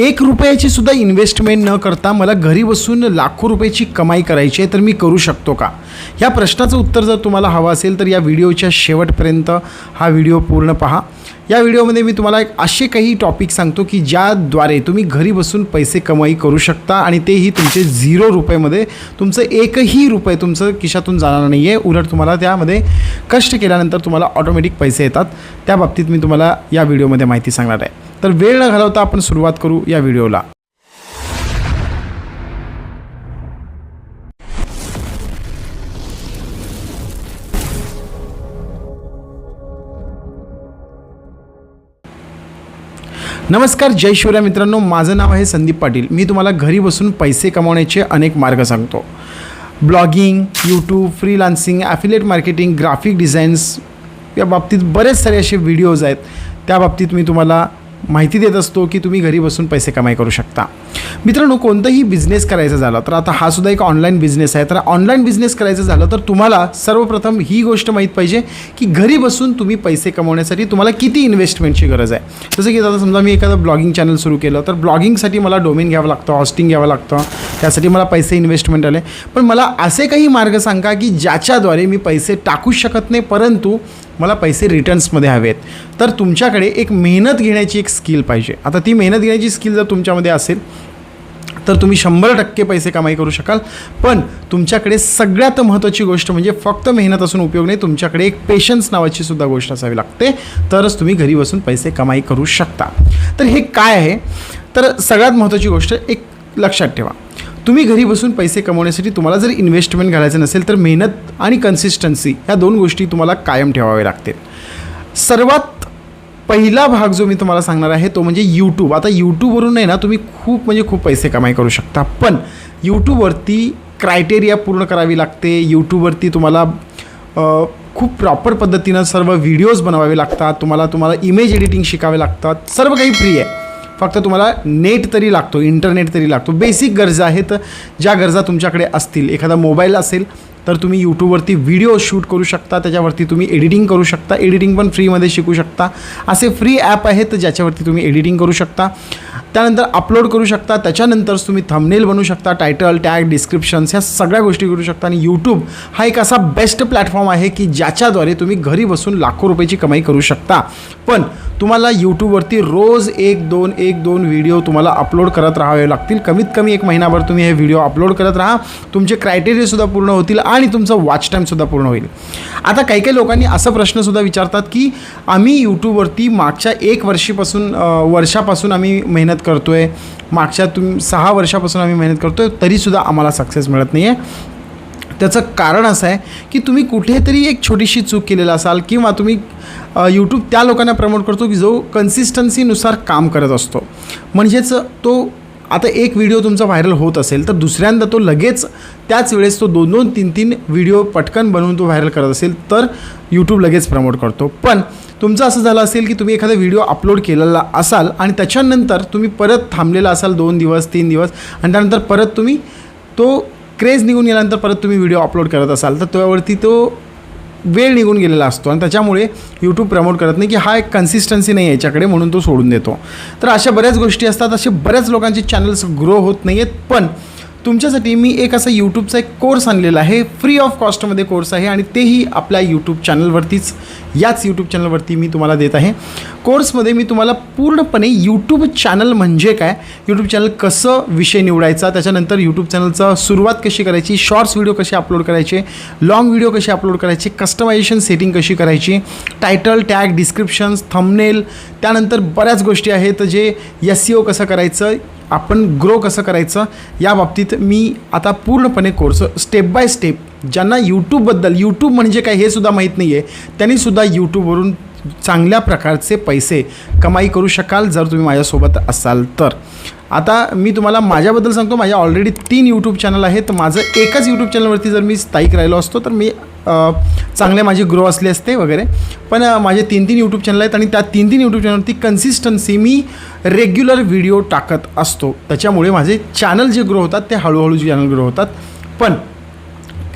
एक रुपयाची सुद्धा इन्व्हेस्टमेंट न करता मला घरी बसून लाखो रुपयाची कमाई करायची आहे तर मी करू शकतो का? या प्रश्नाचं उत्तर जर तुम्हाला हवं असेल तर या व्हिडिओच्या शेवटपर्यंत हा व्हिडिओ पूर्ण पहा. या व्हिडिओमध्ये मी तुम्हाला एक असे काही टॉपिक सांगतो की ज्याद्वारे तुम्ही घरी बसून पैसे कमाई करू शकता आणि तेही तुमचे झिरो रुपयेमध्ये. तुमचं एकही रुपये तुमचं खिशातून जाणार नाही आहे उलट तुम्हाला त्यामध्ये कष्ट केल्यानंतर तुम्हाला ऑटोमॅटिक पैसे येतात. त्या बाबतीत मी तुम्हाला या व्हिडिओमध्ये माहिती सांगणार आहे. तर वेळ न घालवता आपण सुरुवात करू या व्हिडिओला. नमस्कार जय शिवराय मित्रांनो. माझं नाव आहे संदीप पाटील. मी तुम्हाला घरी बसून पैसे कमावण्याचे अनेक मार्ग सांगतो. Blogging YouTube freelancing affiliate marketing graphic designs या बाबतीत बरेच सारे असे व्हिडिओज आहेत. त्या बाबतीत मी तुम्हाला माहिती देत असतो की तुम्ही घरी बसून पैसे कमाई करू शकता. मित्रांनो कोणतंही बिझनेस करायचं झालं तर आता हा सुद्धा एक ऑनलाईन बिझनेस आहे. तर ऑनलाईन बिझनेस करायचं झालं तर तुम्हाला सर्वप्रथम ही गोष्ट माहीत पाहिजे की घरी बसून तुम्ही पैसे कमवण्यासाठी तुम्हाला किती इन्व्हेस्टमेंटची गरज आहे. जसं की आता समजा मी एखादं ब्लॉगिंग चॅनल सुरू केलं तर ब्लॉगिंगसाठी मला डोमेन घ्यावं लागतं हॉस्टिंग घ्यावं लागतं त्यासाठी मला पैसे इन्व्हेस्टमेंट आले. पण मला असे काही मार्ग सांगा की ज्याच्याद्वारे मी पैसे टाकूच शकत नाही परंतु मला पैसे रिटर्न्समध्ये हवेत. तर तुमच्याकडे एक मेहनत घेण्याची एक स्किल पाहिजे. आता ती मेहनत घेण्याची स्किल जर तुमच्यामध्ये असेल तर तुम्ही शंभर टक्के पैसे कमाई करू शकाल. पण तुमच्याकडे सगळ्यात महत्त्वाची गोष्ट म्हणजे फक्त मेहनत असून उपयोग नाही तुमच्याकडे एक पेशन्स नावाची सुद्धा गोष्ट असावी लागते. तरच तुम्ही घरी बसून पैसे कमाई करू शकता. तर हे काय आहे? तर सगळ्यात महत्त्वाची गोष्ट एक लक्षात ठेवा. तुम्ही घरी बसून पैसे कमवण्यासाठी तुम्हाला जर इन्व्हेस्टमेंट घालायचं नसेल तर मेहनत आणि कन्सिस्टन्सी ह्या दोन गोष्टी तुम्हाला कायम ठेवाव्या लागतील. सर्वात पहिला भाग जो मी तुम्हाला सांगणार आहे तो म्हणजे यूट्यूब आता यूट्यूबवरून आहे ना तुम्ही खूप म्हणजे खूप पैसे कमाई करू शकता. पण यूट्यूबवरती क्रायटेरिया पूर्ण करावी लागते. यूट्यूबवरती तुम्हाला खूप प्रॉपर पद्धतीनं सर्व व्हिडिओज बनवावे लागतात. तुम्हाला तुम्हाला इमेज एडिटिंग शिकावे लागतात. सर्व काही फ्री आहे. फक्त तुम्हाला नेट तरी लागतो इंटरनेट तरी लागतो. बेसिक गरजा आहेत ज्या गरजा तुमच्याकडे असतील. एखादा मोबाईल असेल तर तुम्ही यूट्यूबवरती व्हिडिओ शूट करू शकता त्याच्यावरती तुम्ही एडिटिंग करू शकता एडिटिंग पण फ्रीमध्ये शिकू शकता. असे फ्री ॲप आहेत ज्याच्यावरती तुम्ही एडिटिंग करू शकता. त्यानंतर अपलोड करू शकता त्याच्यानंतर तुम्ही थंबनेल बनवू शकता टायटल टॅग डिस्क्रिप्शन्स ह्या सगळ्या गोष्टी करू शकता. आणि यूट्यूब हा एक असा बेस्ट प्लॅटफॉर्म आहे की ज्याच्याद्वारे तुम्ही घरी बसून लाखो रुपयाची कमाई करू शकता. पण तुम्हाला यूट्यूबवरती रोज एक दोन एक दोन व्हिडिओ तुम्हाला अपलोड करत राहावे लागतील. कमीत कमी एक महिनाभर तुम्ही हे व्हिडिओ अपलोड करत राहा. तुमचे क्रायटेरियासुद्धा पूर्ण होतील. आणि तुमचं वॉच टाईमसुद्धा पूर्ण होईल. आता काही काही लोकांनी असा प्रश्नसुद्धा विचारतात की आम्ही यूट्यूबवरती मागच्या एक वर्षीपासून वर्षापासून आम्ही मेहनत करतो आहे मागच्या तुम सहा वर्षापासून आम्ही मेहनत करतो आहे तरीसुद्धा आम्हाला सक्सेस मिळत नाही आहे त्याचं कारण असं आहे की तुम्ही कुठेतरी एक छोटीशी चूक केलेला असाल किंवा तुम्ही यूट्यूब त्या लोकांना प्रमोट करतो की जो कन्सिस्टन्सीनुसार काम करत असतो. म्हणजेच तो आता एक व्हिडिओ तुमचा व्हायरल होत असेल तर दुसऱ्यांदा तो लगेच त्याच वेळेस तो दोन दोन तीन तीन व्हिडिओ पटकन बनवून तो व्हायरल करत असेल तर यूट्यूब लगेच प्रमोट करतो. पण तुमचं असं झालं असेल की तुम्ही एखादा व्हिडिओ अपलोड केलेला असाल आणि त्याच्यानंतर तुम्ही परत थांबलेला असाल दोन दिवस तीन दिवस आणि त्यानंतर परत तुम्ही तो क्रेज निघून गेल्यानंतर परत तुम्ही व्हिडिओ अपलोड करत असाल तर त्यावरती तो वेळ निघून गेलेला असतो आणि त्याच्यामुळे यूट्यूब प्रमोट करत नाही की हा एक कन्सिस्टन्सी नाही आहे याच्याकडे म्हणून तो सोडून देतो. तर अशा बऱ्याच गोष्टी असतात असे बऱ्याच लोकांचे चॅनल्स ग्रो होत नाही आहेत पण तुमच्यासाठी मी एक असा यूट्यूबचा एक कोर्स आणलेला आहे. फ्री ऑफ कॉस्टमध्ये कोर्स आहे आणि तेही आपल्या यूट्यूब चॅनलवरतीच याच यूट्यूब चॅनलवरती मी तुम्हाला देत आहे. कोर्समध्ये मी तुम्हाला पूर्णपणे यूट्यूब चॅनल म्हणजे काय? यूट्यूब चॅनल कसं विषय निवडायचा? त्याच्यानंतर यूट्यूब चॅनलचं सुरुवात कशी करायची? शॉर्ट्स व्हिडिओ कसे अपलोड करायचे? लाँग व्हिडिओ कसे अपलोड करायचे? कस्टमायझेशन सेटिंग कशी करायची? टायटल टॅग डिस्क्रिप्शन्स थंबनेल त्यानंतर बऱ्याच गोष्टी आहेत जे एस सी ओ कसं करायचं? आपण ग्रो कसं करायचं या बाबतीत मी आता पूर्णपणे कोर्स स्टेप बाय स्टेप ज्यांना यूट्यूबबद्दल यूट्यूब म्हणजे काय हे सुद्धा माहीत नाही आहे त्यांनीसुद्धा यूट्यूबवरून चांगल्या प्रकारचे पैसे कमाई करू शकाल जर तुम्ही माझ्यासोबत असाल तर. आता मी तुम्हाला माझ्याबद्दल सांगतो माझ्या ऑलरेडी तीन यूट्यूब चॅनल आहेत. माझं एकाच यूट्यूब चॅनलवरती जर मी स्थायिक राहिलो असतो तर मी चांगले माझे ग्रो असले असते वगैरे. पण माझे तीन तीन यूट्यूब चॅनल आहेत आणि त्या तीन तीन यूट्यूब चॅनलवरती कन्सिस्टन्सी मी रेग्युलर व्हिडिओ टाकत असतो. त्याच्यामुळे माझे चॅनल जे ग्रो होतात ते हळूहळू चॅनल ग्रो होतात. पण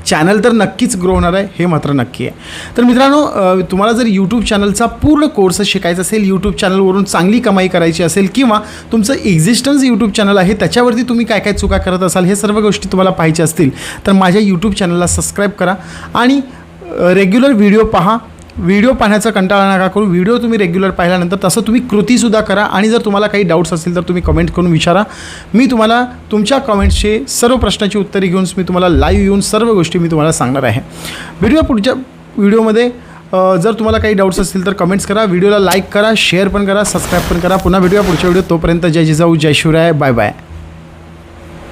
चॅनल तर नक्कीच ग्रो होणार आहे हे मात्र नक्की आहे. तर मित्रांनो तुम्हाला जर यूट्यूब चॅनलचा पूर्ण कोर्स शिकायचा असेल यूट्यूब चॅनलवरून चांगली कमाई करायची असेल किंवा तुमचं एक्झिस्टन्स यूट्यूब चॅनल आहे त्याच्यावरती तुम्ही काय काय चुका करत असाल हे सर्व गोष्टी तुम्हाला पाहायच्या असतील तर माझ्या यूट्यूब चॅनलला सबस्क्राईब करा आणि रेग्युलर व्हिडिओ पहा. व्हिडिओ पाहण्याचा कंटाळा नका करू. व्हिडिओ तुम्ही रेग्युलर पाहिल्यानंतर तसं तुम्ही कृतीसुद्धा करा आणि जर तुम्हाला काही डाऊट्स असतील तर तुम्ही कमेंट करून विचारा. मी तुम्हाला तुमच्या कमेंट्सचे सर्व प्रश्नाची उत्तरे घेऊन मी तुम्हाला लाईव्ह येऊन सर्व गोष्टी मी तुम्हाला सांगणार आहे. व्हिडिओ पुढच्या व्हिडिओमध्ये जर तुम्हाला काही डाऊट्स असतील तर कमेंट्स करा. व्हिडिओला लाईक करा शेअर पण करा सबस्क्राईब पण करा. पुन्हा भेटूया पुढच्या व्हिडिओ तोपर्यंत. जय जिजाऊ जय शिवराय. Bye bye